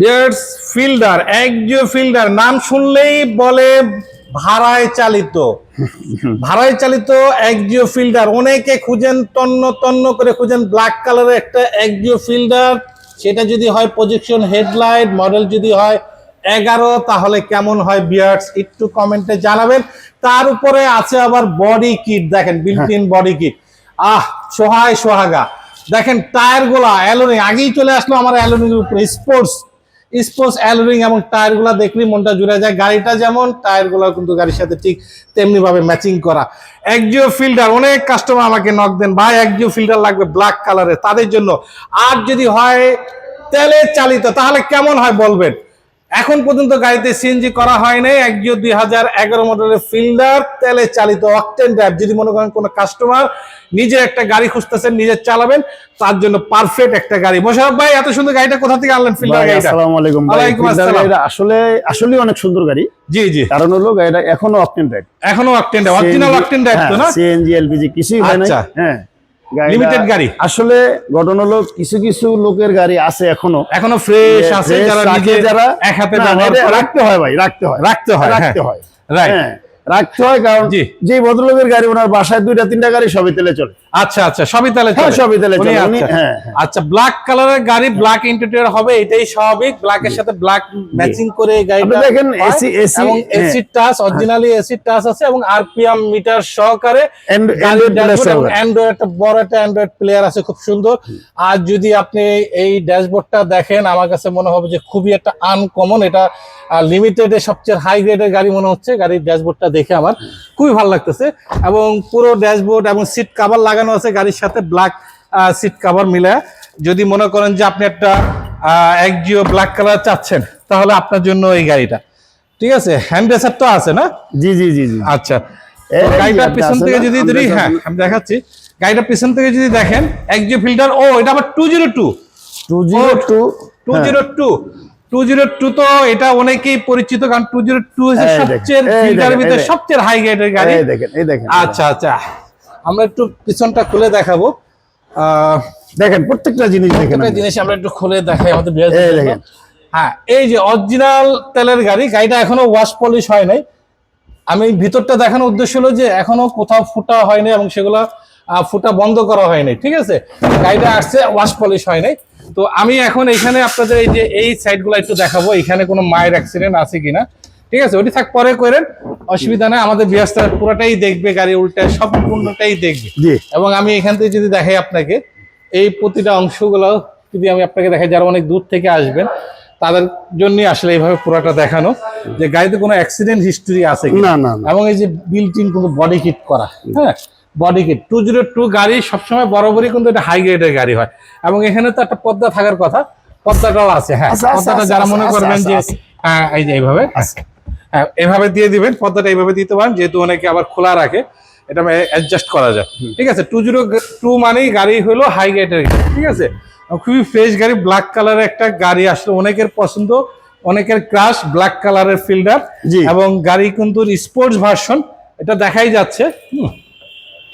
বিয়ার্স fielder একজিও fielder নাম শুনলেই বলে ভাড়ায় চালিত। ভাড়ায় চালিত একজিও ফিল্ডার অনেকে খুঁজেন তন্ন তন্ন করে খুঁজেন ব্ল্যাক কালারের একটা একজিও ফিল্ডার সেটা যদি হয় প্রজেকশন হেডলাইট মডেল যদি হয় এগারো তাহলে কেমন হয় বিয়ার্স একটু কমেন্টে জানাবেন। তার উপরে আছে আবার বডি কিট দেখেন বিল্ট ইন বডি কিট আহ সোহায় সোহাগা। দেখেন টায়ারগুলা অ্যালোরিং আগেই চলে আসলো আমার অ্যালোরিং উপরে স্পোর্টস স্পোর্টস অ্যালোরিং এবং টায়ারগুলো দেখলেই মনটা জুড়ে যায়। গাড়িটা যেমন টায়ারগুলো কিন্তু গাড়ির সাথে ঠিক তেমনিভাবে ম্যাচিং করা। একজিও ফিল্টার অনেক কাস্টমার আমাকে নক দেন, ভাই একজিও ফিল্টার লাগবে ব্ল্যাক কালারের তাদের জন্য। আর যদি হয় তেলে চালিত, তাহলে কেমন হয় বলবেন? এখন পর্যন্ত গাড়িতে সিএনজি করা হয় নাই। একজিও দুই হাজার এগারো মডেলের ফিল্ডার তেলে চালিত অকটেন ড্রাইভ। যদি মনে করেন কোনো কাস্টমার নিজের একটা গাড়ি খুঁজতেছেন নিজের চালাবেন তার জন্য পারফেক্ট একটা গাড়ি। মোশারফ ভাই এত সুন্দর গাড়িটা কোথা থেকে আনলেন ফিল্ডার গাড়িটা? আসসালামু আলাইকুম ভাই। ওয়ালাইকুম আসসালাম। আসলে আসলে অনেক সুন্দর গাড়ি। জি জি। কারণ হলো গাড়িটা এখনও অকটেন ড্রাইভ। এখনও octane drive original octane drive তো না? সিএনজি এলপিজি কিছুই হয় না আচ্ছা। হ্যাঁ। Limited গাড়ি। আসলে ঘটনা হলো কিছু কিছু লোকের গাড়ি আছে এখনও এখনও ফ্রেশ আছে যারা নিজে যারা এক হাতে রাখতে হয় ভাই রাখতে হয় রাখতে হয় রাখতে হ্যাঁ। হয় রাইট হ্যাঁ রাখতে হয় কারণ। যে ভদ্রলোকের গাড়ি ওনার বাসায় দুইটা তিনটা গাড়ি সবই তেলে চলে আচ্ছা আচ্ছা সবই তাহলে হ্যাঁ, সবই তাহলে চলে। আচ্ছা। হ্যাঁ, হ্যাঁ। আচ্ছা ব্ল্যাক কালারের গাড়ি ব্ল্যাক ইন্টেরিয়র হবে এটাই স্বাভাবিক ব্ল্যাক এর সাথে ব্ল্যাক ম্যাচিং করে এই গাড়িটা আপনি দেখেন AC এবং হ্যাঁ। AC touch originally AC touch আছে এবং আরপিএম মিটার সহকারে সহকারে। অ্যান্ড্রয়েড একটা বড় একটা অ্যান্ড্রয়েড প্লেয়ার আছে খুব সুন্দর আর যদি আপনি এই ড্যাশবোর্ডটা দেখেন আমার কাছে মনে হবে যে খুবই একটা আনকমন এটা লিমিটেড এর সবচেয়ে হাই গ্রেডের গাড়ি মনে হচ্ছে গাড়ির ড্যাশবোর্ডটা দেখে আমার খুবই ভালো লাগতেছে এবং পুরো ড্যাশবোর্ড এবং সিট কাভার লাগানো আছে গাড়ির সাথে ব্ল্যাক সিট কাভার মিলে। যদি মনে করেন যে আপনি একটা একজিও ব্ল্যাক কালার চাচ্ছেন তাহলে আপনার জন্য এই গাড়িটা। ঠিক আছে? হ্যান্ড রেসার তো আছে না? জি জি জি জি। আচ্ছা। গাড়িটার পিছন থেকে যদি ধরি হ্যাঁ আমি দেখাচ্ছি। গাড়িটার পিছন থেকে যদি দেখেন একজিও ফিল্টার ও এটা আবার two zero two two zero two two zero two two zero two তো এটা অনেকেই পরিচিত কারণ টু জিরো টু সবচেয়ে ফিল্টারের ভিতরে সবচেয়ে হাই গ্রেডের গাড়ি। দেখেন এই দেখেন। আচ্ছা আচ্ছা। আমরা একটু পিছনটা খুলে দেখাবো। দেখেন প্রত্যেকটা জিনিস দেখেন জিনিস আমরা একটু খুলে দেখাই আমাদের দেখেন। হ্যাঁ এই যে অরিজিনাল তেলের গাড়ি গাড়িটা এখনও ওয়াশ পলিশ হয় নাই। আমি ভিতরটা দেখানোর উদ্দেশ্য হলো যে এখনও কোথাও ফুটা হয়নি এবং সেগুলো ফুটা বন্ধ করা হয়নি ঠিক আছে? গাড়িটা আসছে ওয়াশ পলিশ হয় নাই। তো আমি এখন এখানে আপনাদের এই যে এই সাইডগুলো একটু দেখাবো এখানে কোনো মায়ের অ্যাক্সিডেন্ট আছে কিনা। ঠিক আছে ওটি থাক পরে করেন। অসুবিধা নাই আমাদের বিয়াস্তার পুরোটাই দেখবে গাড়ি উল্টা সম্পূর্ণটাই দেখবে। এবং আমি এখান থেকে যদি দেখাই আপনাকে এই প্রতিটা অংশগুলো যদি আমি আপনাকে দেখাই যারা অনেক দূর থেকে আসবেন তাদের জন্য আসলে এইভাবে পুরোটা দেখানো যে গাড়িতে কোনো অ্যাক্সিডেন্ট হিস্টরি আছে কিনা। না না এবং এই যে বিল্ট ইন কিন্তু বডি কিট করা হ্যাঁ? Body kit two zero two গাড়ি সবসময় বরাবরই কিন্তু এটা হাই গ্রেডের গাড়ি হয়। এবং এখানে তো একটা পর্দা থাকার কথা পর্দাটাও আছে হ্যাঁ? আছে, আছে, পর্দাটা আছে, যারা মনে করবেন যে হ্যাঁ এই যে এইভাবে। এভাবে দিয়ে দিবেন পর্দাটা এইভাবে দিতে পারেন যেহেতু অনেকে আবার খোলা রাখে এটা অ্যাডজাস্ট করা যায়। ঠিক আছে টু জিরো টু মানেই গাড়ি হলো হাই গ্রেডের ঠিক আছে? খুবই ফ্রেশ গাড়ি ব্ল্যাক কালারের একটা গাড়ি আসলে অনেকের পছন্দ অনেকের ক্রাশ ব্ল্যাক কালারের ফিল্ডার। এবং গাড়ি কিন্তু স্পোর্টস ভার্সন এটা দেখাই যাচ্ছে হুম।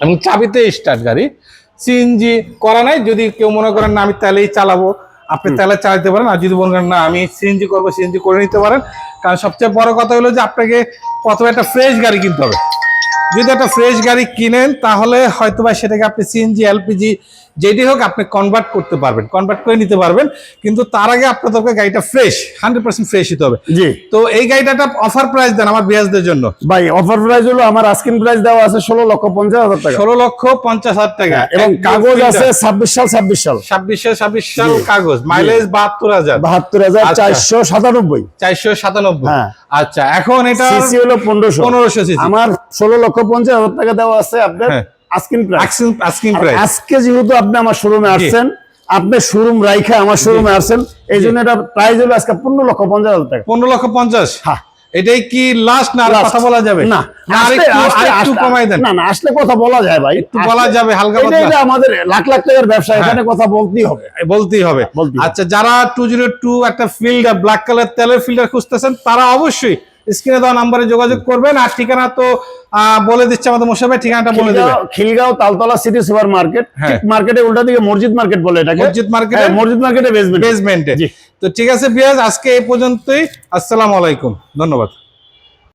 এবং চাবিতে স্টার্ট গাড়ি। সিএনজি করা নাই যদি কেউ মনে করেন না আমি তাহলেই চালাবো। আপনি তেলে চালাতে পারেন আর যদি বলবেন না আমি সিএনজি করব সিএনজি করে নিতে পারেন। কারণ সবচেয়ে বড় কথা হলো যে আপনাকে প্রথমে একটা ফ্রেশ গাড়ি কিনতে হবে। যদি একটা ফ্রেশ গাড়ি কিনেন তাহলে হয়তো বা সেটাকে আপনি সিএনজি এলপিজি যেটি হোক আপনি কনভার্ট করতে পারবেন। কনভার্ট করে নিতে পারবেন। কিন্তু তার আগে আপনাদেরকে গাড়িটা ফ্রেশ হান্ড্রেড পার্সেন্ট ফ্রেশ হতে হবে। জি। তো এই গাড়িটা অফার প্রাইস দেন আমার বিয়াসদের জন্য। ভাই অফার প্রাইস হলো আমার আস্কিং প্রাইস দেওয়া আছে ষোলো লক্ষ পঞ্চাশ হাজার টাকা। ষোলো লক্ষ পঞ্চাশ হাজার টাকা। এবং কাগজ আছে ছাব্বিশ সাল ছাব্বিশ সাল। ছাব্বিশ সাল ছাব্বিশ সাল কাগজ। মাইলেজ বাহাত্তর হাজার। বাহাত্তর হাজার আচ্ছা। চারশো সাতানব্বই। চারশো সাতানব্বই। হ্যাঁ। আচ্ছা এখন এটা সিসি হলো 1500 1500 সিসি। আমার ষোলো লক্ষ পঞ্চাশ হাজার টাকা দেওয়া আছে আপনার। আস্কিং প্রাইস আস্কিং প্রাইস আজকে যেহেতু আপনি আমার শোরুমে আসছেন আপনি শোরুম রাইখা আমার শোরুমে আসছেন এই জন্য এটা প্রাইস হলো আজকে পনেরো লক্ষ পঞ্চাশ হাজার টাকা। পনেরো লক্ষ পঞ্চাশ? হ্যাঁ। এটাই কি লাস্ট না কথা বলা যাবে? না আসলে- কমাই দেন। না না আসলে কথা বলা যায় ভাই। একটু বলা যাবে হালকা এটা আমাদের লাখ লাখ টাকার ব্যবসা এখানে কথা বলতেই হবে। বলতেই হবে। বলতেই হবে। আচ্ছা যারা টু জিরো টু একটা ফিল্ডার ব্ল্যাক কালার তেলের ফিল্ডার খুঁজতেছেন তারা অবশ্যই স্ক্রিনে দেওয়া নাম্বারে যোগাযোগ করবেন। আর ঠিকানা তো আহ, বলে দিচ্ছে আমাদের মোশাবে ঠিকানাটা বলে দেবে Khilgaon- Taltola city super market. ঠিক মার্কেটে উল্টা দিকে মসজিদ মার্কেট বলে এটাকে। মসজিদ মার্কেট হ্যাঁ, মসজিদ মার্কেটে বেসমেন্ট বেসমেন্টে। তো ঠিক আছে বিয়াজ আজকে এই পর্যন্তই। আসসালামু আলাইকুম। ধন্যবাদ।